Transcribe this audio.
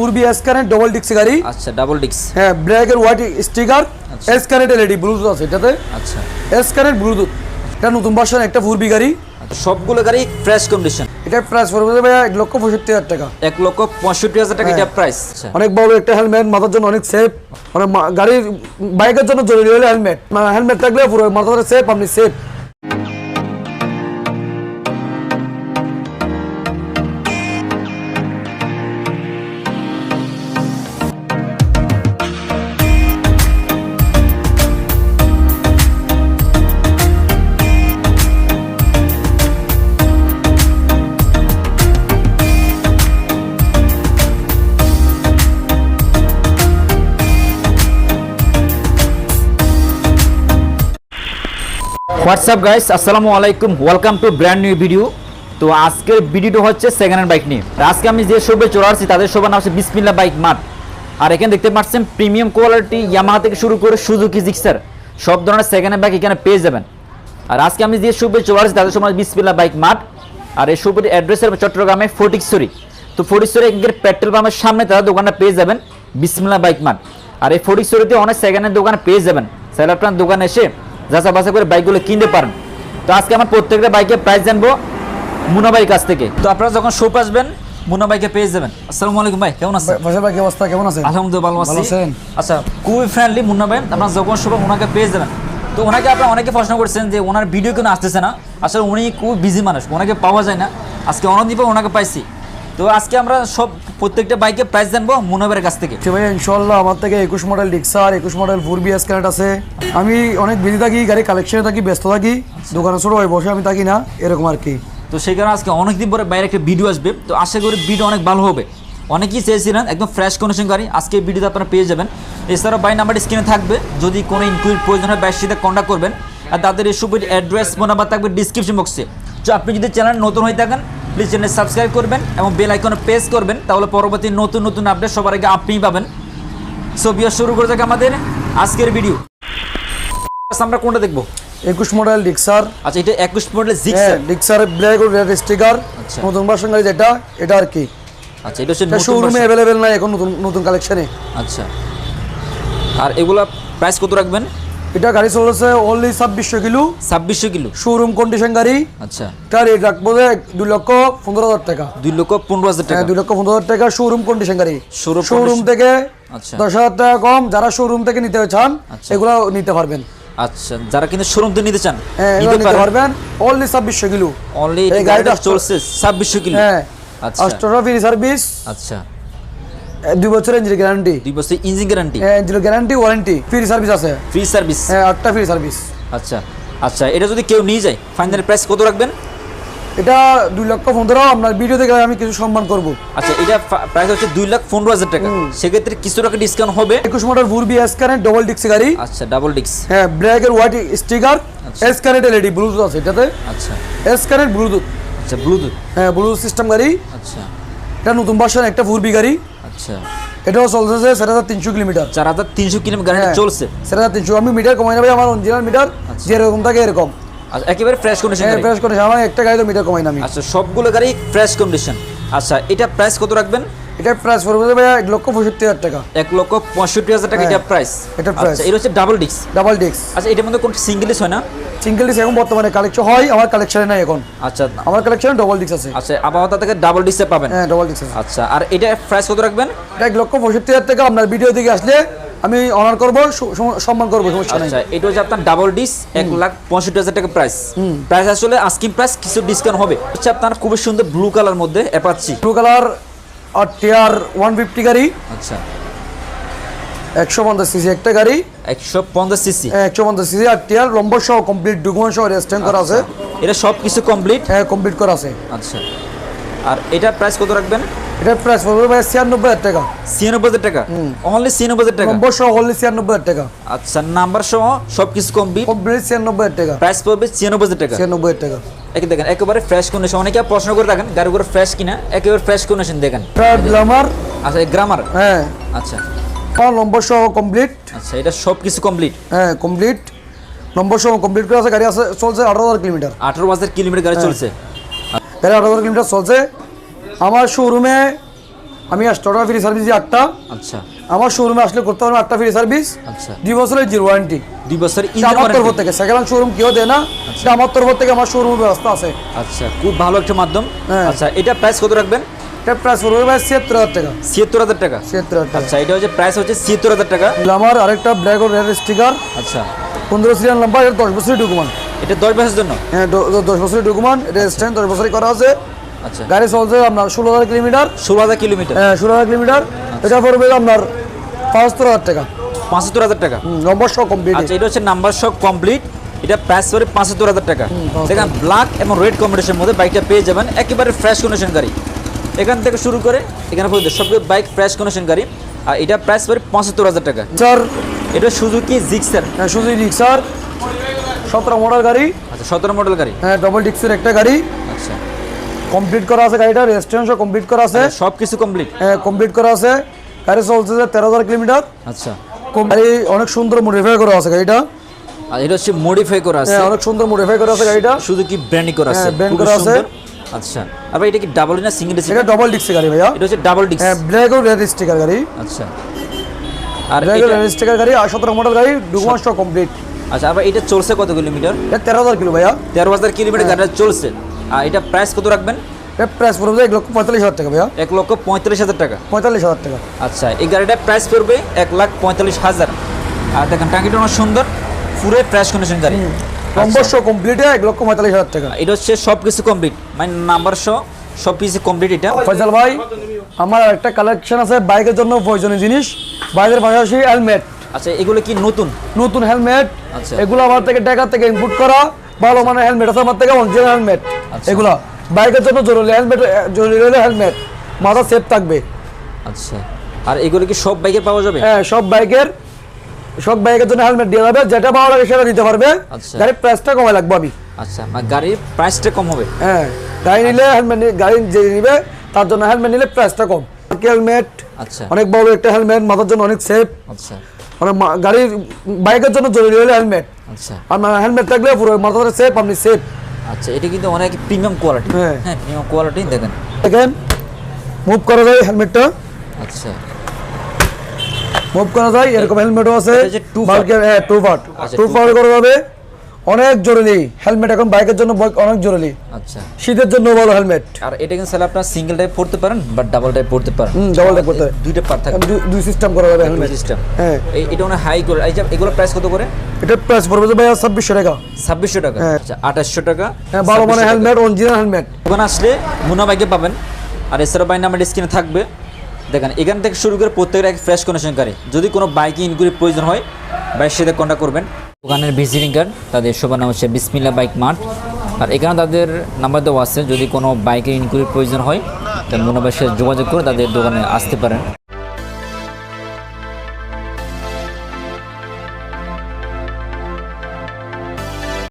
পূর্বী স্ক্যানের double ডিক্স গাড়ি। আচ্ছা ডাবল ডিক্স হ্যাঁ ব্ল্যাকের হোয়াইট স্টিকার। স্ক্যানেট এলইডি ব্লুটুথ আছে এটাতে। আচ্ছা। স্ক্যানেট ব্লুটুথ এটা নতুন ভার্সন একটা পূর্বী গাড়ি। আচ্ছা, সবগুলো গাড়ি ফ্রেশ কন্ডিশন এটা প্রাইস পড়বে ভাইয়া এক লক্ষ পঁয়ষট্টি হাজার টাকা। এক লক্ষ পঁয়ষট্টি হাজার টাকা এটা প্রাইস আচ্ছা। অনেক বড় একটা হেলমেট মাথার জন্য অনেক সেফ মানে গাড়ির বাইকের জন্য জরুরি হলে হেলমেট মানে হেলমেট থাকলে পুরো মাথাটা সেফ আপনি সেফ হোয়াটসঅ্যাপ গাইস আসসালামু আলাইকুম welcome to brand new video তো আজকের ভিডিওটা হচ্ছে সেকেন্ড হ্যান্ড বাইক নিয়ে। আজকে আমি যে শোবে আসছি, তাদের শোভার নাম হচ্ছে বিসমিল্লা বাইক মাঠ আর এখানে দেখতে পাচ্ছেন প্রিমিয়াম কোয়ালিটি ইয়ামাহা থেকে শুরু করে সুজুকি জিক্সার সব ধরনের সেকেন্ড হ্যান্ড বাইক এখানে পেয়ে যাবেন। আর আজকে আমি যে শোবে আসছি, তাদের সময় বিসমিল্লা বাইক মাঠ আর এই শোপের অ্যাড্রেসের চট্টগ্রামে ফটিকছড়ি তো ফটিকছড়ি এখানকার পেট্রোল পাম্পের সামনে তারা দোকানটা পেয়ে যাবেন বিসমিল্লা বাইক মাঠ আর এই ফটিকছড়িতে অনেক সেকেন্ড হ্যান্ড দোকানে পেয়ে যাবেন। স্যার আপনার দোকানে এসে যাচা বাসা করে বাইকগুলো কিনতে পারেন তো আজকে আমার প্রত্যেকটা বাইকের প্রাইস জানব মুনা ভাই কাছ থেকে। তো আপনারা যখন শোপ আসবেন মুনা বাইকে পেয়ে যাবেন। আসসালামু আলাইকুম ভাই কেমন আছেন? পাশের ভাই কি অবস্থা? কেমন আছেন? আলহামদুলিল্লাহ ভালো আছি? আচ্ছা খুবই ফ্রেন্ডলি মুন্না ভাই আপনার যখন শোপ ওনাকে পেয়ে যাবেন। তো ওনাকে আপনারা অনেকে প্রশ্ন করছেন যে ওনার ভিডিও কেন আসতেছে না? আসলে উনি খুব বিজি মানুষ ওনাকে পাওয়া যায় না। আজকে অনেকদিন পর ওনাকে পাইছি। তো আজকে আমরা সব প্রত্যেকটা বাইকের প্রাইস জানব মুনা ভাইয়ের কাছ থেকে। সে ভাই ইনশাল্লাহ আমার থেকে একুশ মডেল ডিক্সার একুশ মডেল ফোর বি স্ক্যানেট আছে। আমি অনেক বিজি থাকি গাড়ি কালেকশনে থাকি ব্যস্ত থাকি দোকানে ছোট ভাই বসে আমি থাকি না এরকম আর কি। তো সেই কারণে আজকে অনেকদিন পরে বাইরে একটা ভিডিও আসবে। তো আশা করি ভিডিও অনেক ভালো হবে। অনেকেই চেয়েছিলেন একদম ফ্রেশ কন্ডিশন গাড়ি। আজকে এই ভিডিওতে আপনারা পেয়ে যাবেন। এছাড়াও বাই নাম্বার স্ক্রিনে থাকবে। যদি কোনো ইনকুইরি প্রয়োজন হয় বাইরের সাথে কন্ট্যাক্ট করবেন। আর তাদের এই সুবিধ অ্যাড্রেস ফোন নাম্বার থাকবে ডিসক্রিপশন বক্সে তো আপনি যদি চ্যানেল নতুন হয়ে থাকেন প্লিজ চ্যানেল সাবস্ক্রাইব করবেন এবং বেল আইকনে প্রেস করবেন তাহলে পরবর্তী নতুন নতুন আপডেট সবার আগে আপনিই পাবেন। সো শুরু করে যাক আমাদের আজকের ভিডিও আমরা কোনটা দেখব? একুশ মডেল ডিক্সার আচ্ছা এটা একুশ মডেল জিক্সার ডিক্সার ব্ল্যাক রেড স্টিকার। নতুন ভার্সন গাড়ি যেটা এটা আর কি। আচ্ছা এটা হচ্ছে শোরুমে। অ্যাভেলেবেল নাই এখন নতুন নতুন কালেকশনে আচ্ছা। আর এগুলা প্রাইস কত রাখবেন? এটা গাড়ি চলেছে অনলি ছাব্বিশশো কিলো। ছাব্বিশশো কিলো? শোরুম কন্ডিশন গাড়ি। আচ্ছা। এটা রেট রাখব দুই লক্ষ পনেরো হাজার টাকা। দুই লক্ষ পনেরো হাজার টাকা। হ্যাঁ দুই লক্ষ পনেরো হাজার টাকা শোরুম কন্ডিশন গাড়ি। শোরুম থেকে আচ্ছা। দশ হাজার টাকা কম যারা শোরুম থেকে নিতে চান আচ্ছা। এগুলো নিতে পারবেন। আচ্ছা যারা কিন্তু শোরুম থেকে নিতে চান হ্যাঁ নিতে পারবেন। অনলি ছাব্বিশশো কিলো। অনলি এই গাড়িটা চলছে ছাব্বিশশো কিলো। হ্যাঁ আচ্ছা। ফ্রি সার্ভিস আচ্ছা। দুই বছর ইঞ্জিন গ্যারান্টি দুই বছর ইঞ্জিন গ্যারান্টি হ্যাঁ engine guarantee warranty free service আছে। ফ্রি সার্ভিস হ্যাঁ আটটা ফ্রি সার্ভিস আচ্ছা আচ্ছা এটা যদি কেউ নিয়ে যায় ফাইনাল প্রাইস কত রাখবেন? এটা দুই লক্ষ পনেরো আপনার ভিডিও দেখে আমি কিছু সম্মান করব। আচ্ছা এটা প্রাইস হচ্ছে দুই লাখ পনেরো হাজার টাকা। সেক্ষেত্রে কিছু টাকা ডিসকাউন্ট হবে? একুশ মডেল ফোর বি স্ক্যানেট ডবল ডিক্স গাড়ি। আচ্ছা ডাবল ডিক্স হ্যাঁ ব্ল্যাকের হোয়াইট স্টিকার। স্ক্যানেট এলইডি ব্লুটুথ আছে এটাতে। আচ্ছা। স্ক্যানেট ব্লুটুথ আচ্ছা ব্লুটুথ হ্যাঁ ব্লুটুথ সিস্টেম গাড়ি। আচ্ছা। এটা নতুন ভার্সন একটা ফোর বি গাড়ি। আচ্ছা। এটাও চলতেছে চার হাজার তিনশো কিলোমিটার। চার হাজার তিনশো কিলোমিটার হ্যাঁ। চলছে? চার হাজার তিনশো। আমি মিটার কমাই নেবে আমার অরিজিনাল মিটার যেরকম থাকে এরকম। আচ্ছা একেবারে ফ্রেশ কন্ডিশন হ্যাঁ আমার একটা গাড়ি তো মিটার কমাই না আমি। আচ্ছা সবগুলো গাড়ি ফ্রেশ কন্ডিশন আচ্ছা এটা প্রাইস কত রাখবেন? এটার প্রাইস পড়বে ভাইয়া এক লক্ষ পঁয়ষট্টি হাজার টাকা। এক লক্ষ পঁয়ষট্টি হাজার টাকা হ্যাঁ, এটা প্রাইস এটার price। আচ্ছা এটা হচ্ছে ডাবল ডিস্ক ডাবল ডিক্স আচ্ছা এটার মধ্যে কোন সিঙ্গেল হয় না? সিঙ্গেল ডিক্স এখন বর্তমানে কালেকশন হয় আমার কালেকশনে নাই এখন। আচ্ছা। আমার কালেকশনে ডবল ডিক্স আছে। আচ্ছা আপাতত থেকে ডাবল ডিস্কে পাবেন। হ্যাঁ ডবল ডিক্স আছে। আচ্ছা আর এটা প্রাইস কত রাখবেন? এটা এক লক্ষ পঁয়ষট্টি হাজার টাকা আপনার ভিডিও দিকে আসলে আমি অনার করব সম্মান করব সমস্যা নেই। আচ্ছা এটা হচ্ছে আপনার ডাবল ডিস এক লাখ পঁয়ষট্টি হাজার টাকা প্রাইস প্রাইস আসলে আস্কিং প্রাইস কিছু ডিসকাউন্ট হবে। হচ্ছে আপনার খুবই সুন্দর ব্লু কালার মধ্যে অ্যাপাচি ব্লু কালার আর টিয়ার ওয়ান ফিফটি গাড়ি। আচ্ছা। একশো পঞ্চাশ সিসি একটা গাড়ি। একশো পঞ্চাশ সিসি? একশো পঞ্চাশ সিসি আর টিয়ার নম্বর সহ কমপ্লিট ডকুমেন্ট সহ রেজিস্ট্রেশন করা আছে। এটা সব কিছু কমপ্লিট হ্যাঁ কমপ্লিট করা আছে। আচ্ছা। আর এটা প্রাইস কত রাখবেন? এটার প্রাইস পড়বে ভাই ছিয়ানব্বই হাজার টাকা। ছিয়ানব্বই হাজার টাকা? অনলি ছিয়ানব্বই হাজার টাকা? নম্বর সহ হলে ছিয়ানব্বই হাজার টাকা। আচ্ছা নাম্বার সহ সব কিছু কমপ্লিট কমপ্লিট ছিয়ানব্বই হাজার টাকা। প্রাইস পড়বে ছিয়ানব্বই হাজার টাকা। ছিয়ানব্বই হাজার টাকা। একে দেখেন একেবারে ফ্রেশ কন্ডিশন অনেকে প্রশ্ন করে থাকেন গাড়িগুলো ফ্রেশ কিনা একেবারে ফ্রেশ কন্ডিশন দেখেন। গ্লামার আচ্ছা গ্রামার হ্যাঁ। আচ্ছা। নম্বর সহ কমপ্লিট আচ্ছা এটা সব কিছু কমপ্লিট হ্যাঁ কমপ্লিট নম্বর সহ কমপ্লিট করে আছে গাড়ি আছে চলছে আঠারো হাজার কিলোমিটার। আঠারো হাজার কিলোমিটার গাড়ি চলছে। গাড়ি আঠারো হাজার কিলোমিটার চলছে। আমার শোরুমে আমি এক্সট্রা ফ্রি সার্ভিস দিই আটটা। আচ্ছা। আমার শোরুমে আসলে করতে পারবেন আটটা ফ্রি সার্ভিস আচ্ছা। দুই বছরের জিরো ওয়ারেন্টি দুই বছর আমার তরফ থেকে সেকেন্ড হ্যান্ড শোরুম কেউ দেয় না। এটা আমার তরফ থেকে আমার শোরুমের ব্যবস্থা আছে। আচ্ছা খুব ভালো একটা মাধ্যম। হ্যাঁ। আচ্ছা এটা প্রাইস কত রাখবেন? এটা প্রাইস পড়বে ভাই ছিয়াত্তর হাজার টাকা। ছিয়াত্তর হাজার টাকা? ছিয়াত্তর হাজার আচ্ছা এটা হচ্ছে প্রাইস হচ্ছে ছিয়াত্তর হাজার টাকা। আমার আরেকটা ব্ল্যাক রেড স্টিকার আচ্ছা। পনেরো সিরিয়াল নাম্বার এটা দশ বছরের ডকুমেন্ট এটা দশ বছরের জন্য? হ্যাঁ দশ বছরের ডকুমেন্ট এটা স্ট্যান্ড দশ বছরই করা আছে। আচ্ছা। গাড়ি চলছে আপনার ষোলো হাজার কিলোমিটার। ষোলো হাজার কিলোমিটার? হ্যাঁ ষোলো হাজার কিলোমিটার। এটা পড়বে আপনার পাঁচাত্তর হাজার টাকা। পঁচাত্তর হাজার টাকা। নম্বর সহ কমপ্লিট আচ্ছা এটা হচ্ছে নাম্বার সব কমপ্লিট এটা প্রাইস পড়ে পঁচাত্তর হাজার টাকা। দেখেন ব্ল্যাক এবং রেড কম্বিনেশনের মধ্যে বাইকটা পেয়ে যাবেন। একেবারে ফ্রেশ কন্ডিশন গাড়ি। এখান থেকে শুরু করে এখানে পর্যন্ত সব বাইক ফ্রেশ কন্ডিশন গাড়ি। আর এটা প্রাইস পড়ে পঁচাত্তর হাজার টাকা। স্যার এটা সুজুকি জিক্সার হ্যাঁ সুজি রিক্সার সতেরো মডেল গাড়ি। আচ্ছা সতেরো মডেল গাড়ি। হ্যাঁ ডবল ডিক্সের একটা গাড়ি। আচ্ছা। কমপ্লিট করা আছে গাড়িটা রেজিস্ট্রেশন সহ কমপ্লিট করা আছে। সব কিছু কমপ্লিট হ্যাঁ কমপ্লিট করা আছে। গাড়ি চলছে তেরো হাজার কিলোমিটার। আচ্ছা। গাড়ি অনেক সুন্দর মডিফাই করা আছে গাড়িটা। আর এটা হচ্ছে মডিফাই করা আছে। হ্যাঁ অনেক সুন্দর মডিফাই করা আছে গাড়িটা। সুজুকি ব্র্যান্ডিং করা আছে? খুবই করা আছে। আচ্ছা আর ভাই এটা কি ডাবল না সিঙ্গেল ডিস্ক এটা ডবল ডিক্সের গাড়ি ভাইয়া। এটা হচ্ছে ডাবল ডিস্ক হ্যাঁ ব্ল্যাক ও রেড স্টিকার গাড়ি। আচ্ছা। আর ব্ল্যাক ও রেড স্টিকার গাড়ি আর সতেরো মডেল গাড়ি ডকুমেন্টস কমপ্লিট আচ্ছা আবার এটা চলছে কত কিলোমিটার? এটা তেরো হাজার কিলো ভাইয়া। তেরো হাজার কিলোমিটার হ্যাঁ। গাড়িটা চলছে। আর এটা প্রাইস কত রাখবেন? প্রাইস পড়বে এক লক্ষ পঁয়তাল্লিশ হাজার টাকা ভাইয়া। এক লক্ষ পঁয়তাল্লিশ হাজার টাকা? পঁয়তাল্লিশ হাজার টাকা। আচ্ছা এই গাড়িটার প্রাইস পড়বে এক লাখ পঁয়তাল্লিশ হাজার। আর দেখেন টাঙ্কিটা অনেক সুন্দর পুরো ফ্রেশ কন্ডিশন গাড়ি। নম্বর সহ কমপ্লিটে এক লক্ষ পঁয়তাল্লিশ হাজার টাকা। এটা হচ্ছে সব কিছু কমপ্লিট মানে নাম্বার সহ সব কিছু কমপ্লিট এটা। ফয়সাল ভাই আমার একটা কালেকশন আছে বাইকের জন্য প্রয়োজনীয় জিনিস বাইকের পাশাপাশি হেলমেট আচ্ছা এগুলো কি নতুন? নতুন হেলমেট আচ্ছা। এগুলো আমার থেকে ঢাকা থেকে ইনপুট করা ভালো মানের হেলমেট আছে আমার থেকে অরিজিনাল হেলমেট আচ্ছা। এগুলা বাইকের জন্য জরুরি হেলমেট জরুরি হলে হেলমেট। মাথা সেফ থাকবে। আচ্ছা। আর এগুলো কি সব বাইকে পাওয়া যাবে? হ্যাঁ সব বাইকের সব বাইকের জন্য হেলমেট দেওয়া যাবে। যেটা ভালো লাগে সেটা দিতে পারবে। আচ্ছা। গাড়ির প্রাইসটা কমে লাগবে আমি। আচ্ছা মানে গাড়ির প্রাইসটা কম হবে? হ্যাঁ গাড়ি নিলে হেলমেট গাড়ি যে নিবে তার জন্য হেলমেট নিলে প্রাইসটা কম। হেলমেট আচ্ছা। অনেক বড় একটা হেলমেট মাথার জন্য অনেক সেফ আচ্ছা। মানে গাড়ির বাইকের জন্য জরুরি হলে হেলমেট। আচ্ছা। আর হেলমেট থাকলে পুরো মাথাটা সেফ আপনি সেফ আচ্ছা এটা কিন্তু অনেক প্রিমিয়াম কোয়ালিটি হ্যাঁ। হ্যাঁ প্রিমিয়াম কোয়ালিটি দেখেন। দেখেন মুভ করা যায় হেলমেটটা আচ্ছা। মুভ করা যায় এরকম হেলমেটও আছে। বাল্কের- হ্যাঁ টু পার্ট টু পার্ট করা যাবে। অনেক জরুরি। হেলমেট এখন বাইকের জন্য অনেক জরুরি। আচ্ছা। শীতের জন্য ভালো হেলমেট আর এটা কিন্তু স্যার আপনার সিঙ্গেল টাইপ পড়তে পারেন বা ডাবল টাইপ পড়তে পারেন। হুম, double type পড়তে। দুইটা পার্ট থাকে। দুই সিস্টেম করা যাবে হেলমেট সিস্টেম হ্যাঁ। এটা অনেক হাই করে এই যে এগুলো প্রাইস কত করে? এটা প্রাইস পড়বে ভাইয়া ছাব্বিশশো টাকা। ছাব্বিশশো টাকা। হ্যাঁ। আচ্ছা আঠাশশো টাকা। হ্যাঁ ভালো মানে হেলমেট অরিজিনাল হেলমেট ওখানে আসলে মুনা বাইকে পাবেন। আর এছাড়া বাইক নাম্বার স্ক্রিনে থাকবে। দেখেন এখান থেকে শুরু করে প্রত্যেকের এক ফ্রেশ কন্ডিশন গাড়ি। যদি কোনো বাইকে ইনকুয়ারি প্রয়োজন হয় বাইকের সাথে কন্ট্যাক্ট করবেন। দোকানের ভিজিটিং কার্ড তাদের সবার নাম হচ্ছে বিসমিল্লা বাইক মার্ট আর এখানে তাদের নাম্বার দেওয়া আছে, যদি কোনো বাইকের ইনকুয়ারি প্রয়োজন হয় তাহলে মুনা বাইকের সাথে যোগাযোগ করে তাদের দোকানে আসতে পারেন।